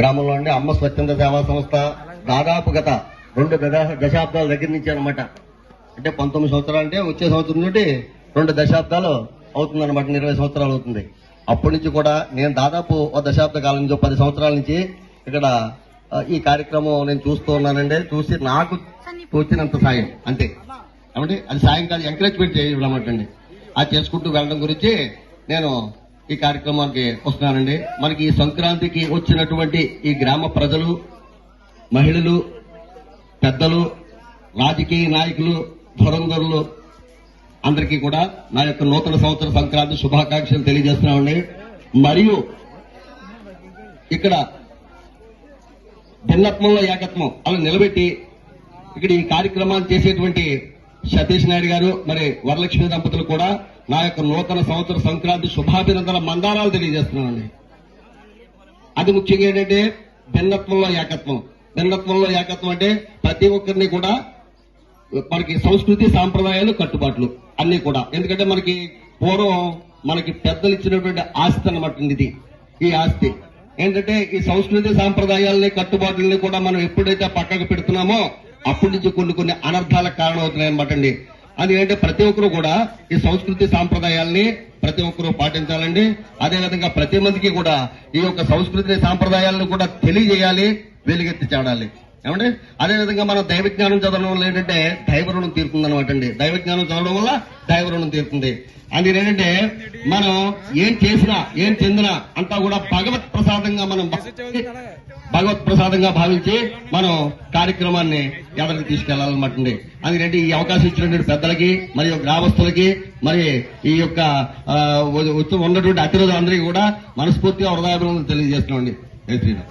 గ్రామంలో ఉండే అమ్మ స్వచ్ఛంద సేవా సంస్థ దాదాపు గత రెండు దశ- దశాబ్దాల దగ్గర నుంచి అనమాట అంటే పంతొమ్మిది సంవత్సరాలు అంటే వచ్చే సంవత్సరం నుండి రెండు దశాబ్దాలు అవుతుంది అనమాట ఇరవై సంవత్సరాలు అవుతుంది. అప్పటి నుంచి కూడా నేను దాదాపు ఒక దశాబ్ద కాలం నుంచి పది సంవత్సరాల నుంచి ఇక్కడ ఈ కార్యక్రమం నేను చూస్తూ ఉన్నానండి. చూసి నాకు తోచినంత సాయం అంతే. ఏమంటే అది సాయం కాదు ఎంకరేజ్మెంట్ చేయడం అండి. అది చేసుకుంటూ వెళ్ళడం గురించి నేను ఈ కార్యక్రమానికి వస్తున్నానండి. మనకి ఈ సంక్రాంతికి వచ్చినటువంటి ఈ గ్రామ ప్రజలు మహిళలు పెద్దలు రాజకీయ నాయకులు ధురంధరులు అందరికీ కూడా నా యొక్క నూతన సంవత్సర సంక్రాంతి శుభాకాంక్షలు తెలియజేస్తున్నామండి. మరియు ఇక్కడ భిన్నత్వంలో ఏకత్వం అలా నిలబెట్టి ఇక్కడ ఈ కార్యక్రమాలు చేసేటువంటి సతీష్ నాయుడు గారు మరి వరలక్ష్మి దంపతులు కూడా నా యొక్క నూతన సంవత్సర సంక్రాంతి శుభాభినందన మందారాలు తెలియజేస్తున్నానండి. అది ముఖ్యంగా ఏంటంటే భిన్నత్వంలో ఏకత్వం. భిన్నత్వంలో ఏకత్వం అంటే ప్రతి ఒక్కరిని కూడా మనకి సంస్కృతి సాంప్రదాయాలు కట్టుబాట్లు అన్ని కూడా. ఎందుకంటే మనకి పూర్వం మనకి పెద్దలు ఇచ్చినటువంటి ఆస్తి అనమాట ఇది ఈ ఆస్తి. ఏంటంటే ఈ సంస్కృతి సాంప్రదాయాలని కట్టుబాట్లని కూడా మనం ఎప్పుడైతే పక్కకు పెడుతున్నామో అప్పటి నుంచి కొన్ని కొన్ని అనర్థాలకు కారణం అనమాట అండి అది ఏంటంటే ప్రతి ఒక్కరు కూడా ఈ సంస్కృతి సాంప్రదాయాల్ని ప్రతి ఒక్కరూ పాటించాలండి. అదేవిధంగా ప్రతి మందికి కూడా ఈ యొక్క సంస్కృతి సాంప్రదాయాలను కూడా తెలియజేయాలి వెలుగెత్తి చాడాలి. ఏమంటే అదేవిధంగా మనం దైవ జ్ఞానం చదవడం వల్ల ఏంటంటే దైవ రుణం తీరుతుంది అనమాట అండి. దైవ జ్ఞానం చదవడం వల్ల దైవ రుణం తీరుతుంది. అది ఏంటంటే మనం ఏం చేసినా ఏం చెందినా అంతా కూడా భగవత్ ప్రసాదంగా మనం భగవత్ ప్రసాదంగా భావించి మనం కార్యక్రమాన్ని ఎదరికి తీసుకెళ్ళాలన్నమాట అండి. అందుకంటే ఈ అవకాశం ఇచ్చినటువంటి పెద్దలకి మరియు గ్రామస్తులకి మరి ఈ యొక్క ఉన్నటువంటి అతిరోజు అందరికీ కూడా మనస్ఫూర్తిగా హృదయాభినందనలు తెలియజేస్తున్నాం అండి శ్రీరామ్.